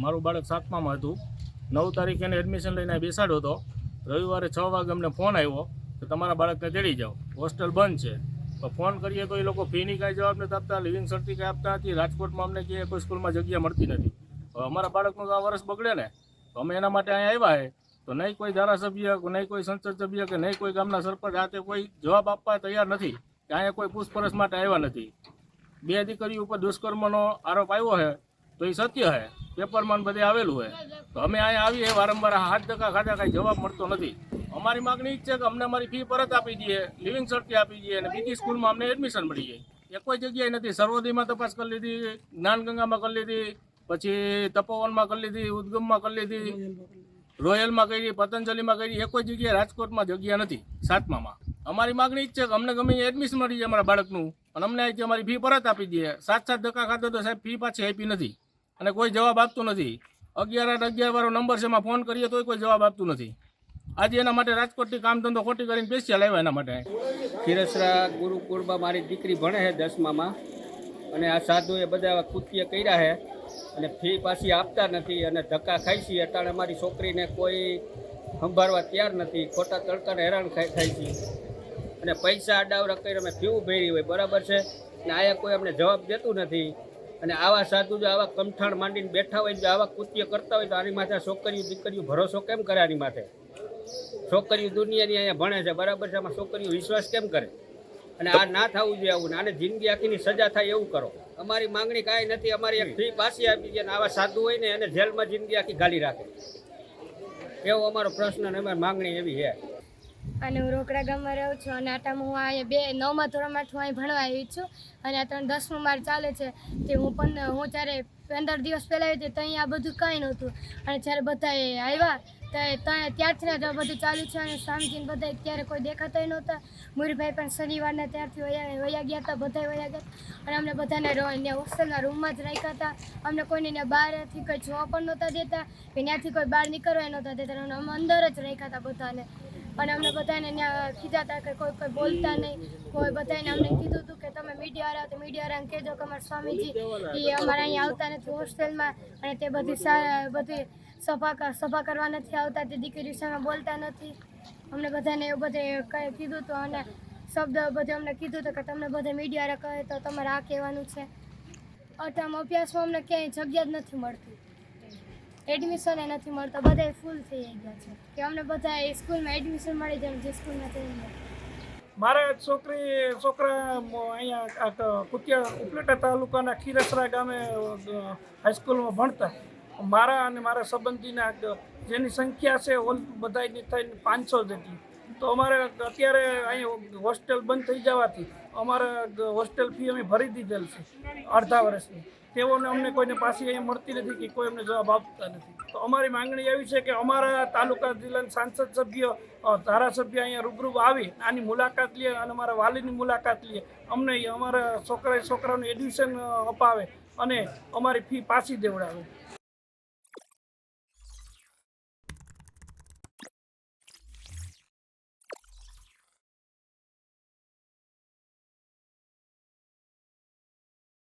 મારું બાળક સાતમામાં હતું. નવ તારીખે એને એડમિશન લઈને બેસાડ્યો હતો. રવિવારે છ વાગે અમને ફોન આવ્યો કે તમારા બાળકને તેડી જાઓ. હોસ્ટેલ બંધ છે. ફોન કરીએ તો એ લોકો ફીની કાંઈ જવાબ નથી આપતા લિવિંગ સર્ટિફિકેટ આપતા નથી. રાજકોટમાં અમને કે કોઈ સ્કૂલમાં જગ્યા મળતી નથી. હવે અમારા બાળકનું તો આ વર્ષ બગડે ને. તો અમે એના માટે અહીંયા આવ્યા છે તો નહીં કોઈ ધારાસભ્ય નહીં કોઈ સંસદ સભ્ય કે નહીં કોઈ ગામના સરપંચ આ કોઈ જવાબ આપવા તૈયાર નથી. કે અહીંયા કોઈ પૂછપરછ માટે આવ્યા નથી. બે દીકરીઓ ઉપર દુષ્કર્મનો આરોપ આવ્યો છે. તો એ સત્ય હે. પેપરમાં બધે આવેલું હોય તો અમે અહીંયા આવીએ, વારંવાર હાથ ધક્કા ખાધા, કાંઈ જવાબ મળતો નથી. અમારી માગણી જ છે કે અમને અમારી ફી પરત આપી દઈએ, લિવિંગ સર્ટી આપી દઈએ અને બીજી સ્કૂલમાં અમને એડમિશન મળી જાય. એ કોઈ જગ્યાએ નથી. સર્વોદયમાં તપાસ કરી લીધી જ્ઞાનગંગામાં કરી લીધી, પછી તપોવનમાં કરી લીધી, ઉદગમમાં કરી લીધી, રોયલમાં કરી, પતંજલિમાં કરી. એક કોઈ જગ્યાએ રાજકોટમાં જગ્યા નથી, સાતમામાં. અમારી માગણી જ છે કે અમને ગમે એડમિશન મળી જાય અમારા બાળકનું. અને અમને અહીંથી અમારી ફી પરત આપી દઈએ. સાત સાત ધક્કા ખાતો તો સાહેબ ફી પાછી આપી નથી. અને કોઈ જવાબ આપતું નથી. અગિયાર આઠ અગિયાર વાળો નંબર છે, એમાં ફોન કરીએ તોય કોઈ જવાબ આપતું નથી. આજે એના માટે રાજકોટથી કામ ધંધો ખોટી કરીને બેસી લાવ્યા એના માટે. ખીરસરા ગુરુકુળમાં મારી દીકરી ભણે છે દસમામાં. અને આ સાધુએ બધા કૃત્ય કર્યા છે. અને ફી પાછી આપતા નથી અને ધક્કા ખાઈ છીએ અટાણે મારી છોકરીને કોઈ સંભાળવા તૈયાર નથી. ખોટા તડકાને હેરાન થાય છે. અને પૈસા અડાવરા કરી અમે ફી ભરી હોય, બરાબર છે? ને આયા કોઈ અમને જવાબ દેતું નથી. અને આવા સાધુ જો આવા કમઠાણ માંડીને બેઠા હોય જો આવા કૃત્ય કરતા હોય તો આની માથે છોકરીઓ દીકરીઓ ભરોસો કેમ કરે આની માથે? છોકરીઓ દુનિયાની અહીંયા ભણે છે, બરાબર છે? આમાં છોકરીઓ વિશ્વાસ કેમ કરે? અને આ ના થવું જોઈએ આવું, આને જિંદગી આખીની સજા થાય એવું કરો. અમારી માંગણી કાંઈ નથી, અમારી એક ફી પાછી આપી છે અને આવા સાધુ હોય ને એને જેલમાં જિંદગી આખી ગાલી રાખે. એવો અમારો પ્રશ્ન અને અમારી માંગણી એવી છે. અને હું રોકડા ગામમાં રહું છું અને આટામાં હું અહીંયા બે, નવમા ધોરણમાં હું અહીં ભણવા આવી છું. અને આ ત્રણ દસમું માર ચાલે છે તે હું પણ, હું જ્યારે પંદર દિવસ પહેલાં આવી હતી તો અહીંયા આ બધું કાંઈ નહોતું. અને જ્યારે બધા આવ્યા ત્યાં, ત્યારથી જ બધું ચાલુ છે અને સ્વામીજીને બધા ત્યારે કોઈ દેખાતા નહોતા. મુરીભાઈ પણ શનિવારના ત્યારથી વયા ગયા હતા બધા વયા ગયા અને અમને બધાને ત્યાં હોસ્ટેલના રૂમમાં જ રાખ્યા હતા. અમને કોઈને ત્યાં બહારથી કોઈ જોવા પણ નહોતા દેતા. કે ત્યાંથી કોઈ બહાર નીકળવા નહોતા દેતા. અને અમે અંદર જ રાખ્યા હતા બધાને. અને અમને બધાને ત્યાં ખીજાતા કે કોઈ કોઈ બોલતા નહીં. કોઈ બધાને અમને કીધું હતું કે તમે મીડિયા તો મીડિયાવાળાને કહેજો કે અમારા સ્વામીજી એ અમારે અહીંયા આવતા નથી હોસ્ટેલમાં અને તે બધી બધી સભા સભા કરવા નથી આવતા, તે દીકરી સામે બોલતા નથી. અમને બધાને એવું બધે કંઈ કીધું હતું અને શબ્દ બધે અમને કીધું હતું કે તમને બધે મીડિયા કહે તો તમારે આ કહેવાનું છે. અઠામ અભ્યાસમાં અમને ક્યાંય જગ્યા જ નથી મળતી. એડમિશન નથી મળતા બધા ફૂલ થઈ ગયા છે. કે અમને બધા એ સ્કૂલમાં એડમિશન મળી જાય જે સ્કૂલમાં થઈ મારે છોકરી, છોકરા અહીંયા કુતિયા ઉપલેટા તાલુકાના ખીરસરા ગામે હાઈસ્કૂલમાં ભણતા. મારા અને મારા સંબંધીના જેની સંખ્યા છે, ઓલ બધાની થઈને પાંચસો જેટલી તો અમારે અત્યારે અહીં હોસ્ટેલ બંધ થઈ જવાથી અમારે હોસ્ટેલ ફી અમે ભરી દીધેલ છે, અડધા વર્ષની. તેઓને અમને કોઈને પાછી અહીંયા મળતી નથી કે કોઈ અમને જવાબ આપતા નથી. તો અમારી માંગણી એવી છે કે અમારા તાલુકા જિલ્લાના સાંસદ સભ્ય ધારાસભ્ય અહીંયા રૂબરૂ આવી આની મુલાકાત લે અને અમારા વાલીની મુલાકાત લે. અમને અમારા છોકરા છોકરાઓને એડમિશન અપાવે અને અમારી ફી પાછી દેવડાવે.